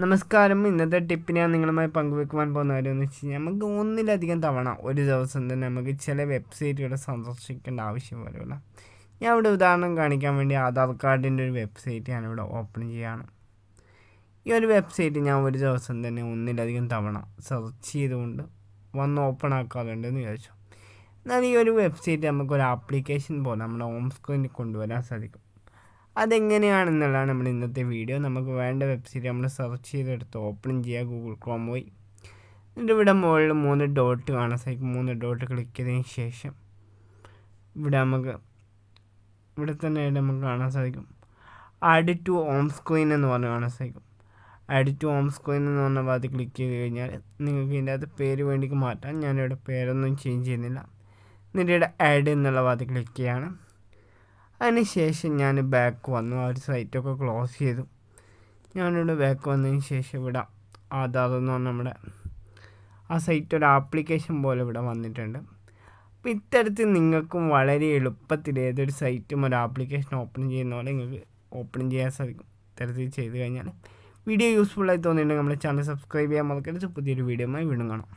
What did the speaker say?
നമസ്കാരം. ഇന്നത്തെ ടിപ്പ് ഞാൻ നിങ്ങളുമായി പങ്കുവെക്കുവാൻ പോകുന്ന കാര്യം എന്ന് വെച്ച് കഴിഞ്ഞാൽ നമുക്ക് ഒന്നിലധികം തവണ ഒരു ദിവസം തന്നെ നമുക്ക് ചില വെബ്സൈറ്റുകൾ സന്ദർശിക്കേണ്ട ആവശ്യം വരുമല്ല ഞാൻ ഇവിടെ ഉദാഹരണം കാണിക്കാൻ വേണ്ടി ആധാർ കാർഡിന്റെ ഒരു വെബ്സൈറ്റ് ഞാനിവിടെ ഓപ്പൺ ചെയ്യുകയാണ്. ഈ ഒരു വെബ്സൈറ്റ് ഞാൻ ഒരു ദിവസം തന്നെ ഒന്നിലധികം തവണ സെർച്ച് ചെയ്തുകൊണ്ട് വന്ന് ഓപ്പൺ ആക്കാറുണ്ട് എന്ന് ചോദിച്ചു എന്നാൽ ഈ ഒരു വെബ്സൈറ്റ് നമുക്കൊരു ആപ്ലിക്കേഷൻ പോലെ നമ്മുടെ ഹോം സ്ക്രീനിൽ കൊണ്ടുവരാൻ സാധിക്കും. അതെങ്ങനെയാണെന്നുള്ളതാണ് നമ്മുടെ ഇന്നത്തെ വീഡിയോ. നമുക്ക് വേണ്ട വെബ്സൈറ്റ് നമ്മൾ സെർച്ച് ചെയ്തെടുത്ത് ഓപ്പൺ ചെയ്യുക ഗൂഗിൾ ക്രോം പോയി. എന്നിട്ട് ഇവിടെ മുകളിൽ മൂന്ന് ഡോട്ട് കാണാൻ സാധിക്കും മൂന്ന് ഡോട്ട് ക്ലിക്ക് ചെയ്തതിന് ശേഷം ഇവിടെ നമുക്ക് ഇവിടെ തന്നെ നമുക്ക് കാണാൻ സാധിക്കും. ആഡ് ടു ഹോം സ്ക്രീൻ എന്ന് പറഞ്ഞ് കാണാൻ സാധിക്കും. ആഡ് ടു ഹോം സ്ക്രീൻ എന്ന് പറഞ്ഞ ഭാഗത്ത് ക്ലിക്ക് ചെയ്ത് കഴിഞ്ഞാൽ നിങ്ങൾക്ക് ഇതിന്റെ അകത്ത് പേര് വേണ്ടിക്ക് മാറ്റാം. ഞാനിവിടെ പേരൊന്നും ചേഞ്ച് ചെയ്യുന്നില്ല. എന്നിട്ട് ഇവിടെ ആഡ് എന്നുള്ള ഭാഗത്ത് ക്ലിക്ക് ചെയ്യാണ്. അതിനുശേഷം ഞാൻ ബാക്ക് വന്നു. ആ ഒരു സൈറ്റൊക്കെ ക്ലോസ് ചെയ്തു. ഞാനിവിടെ ബാക്ക് വന്നതിന് ശേഷം ഇവിടെ ആധാർ എന്ന് നമ്മുടെ ആ സൈറ്റ് ഒരു ആപ്ലിക്കേഷൻ പോലെ ഇവിടെ വന്നിട്ടുണ്ട്. അപ്പോൾ ഇത്തരത്തിൽ നിങ്ങൾക്കും വളരെ എളുപ്പത്തിൽ ഏതൊരു സൈറ്റും ഒരു ആപ്ലിക്കേഷൻ ഓപ്പൺ ചെയ്യുന്ന പോലെ നിങ്ങൾക്ക് ഓപ്പൺ ചെയ്യാൻ സാധിക്കും. ഇത്തരത്തിൽ ചെയ്ത് കഴിഞ്ഞാൽ വീഡിയോ യൂസ്ഫുള്ളായി തോന്നിയിട്ടുണ്ടെങ്കിൽ നമ്മുടെ ചാനൽ സബ്സ്ക്രൈബ് ചെയ്യാൻ മറക്കരുത്. പുതിയൊരു വീഡിയോയുമായി വീണ്ടും കാണാം.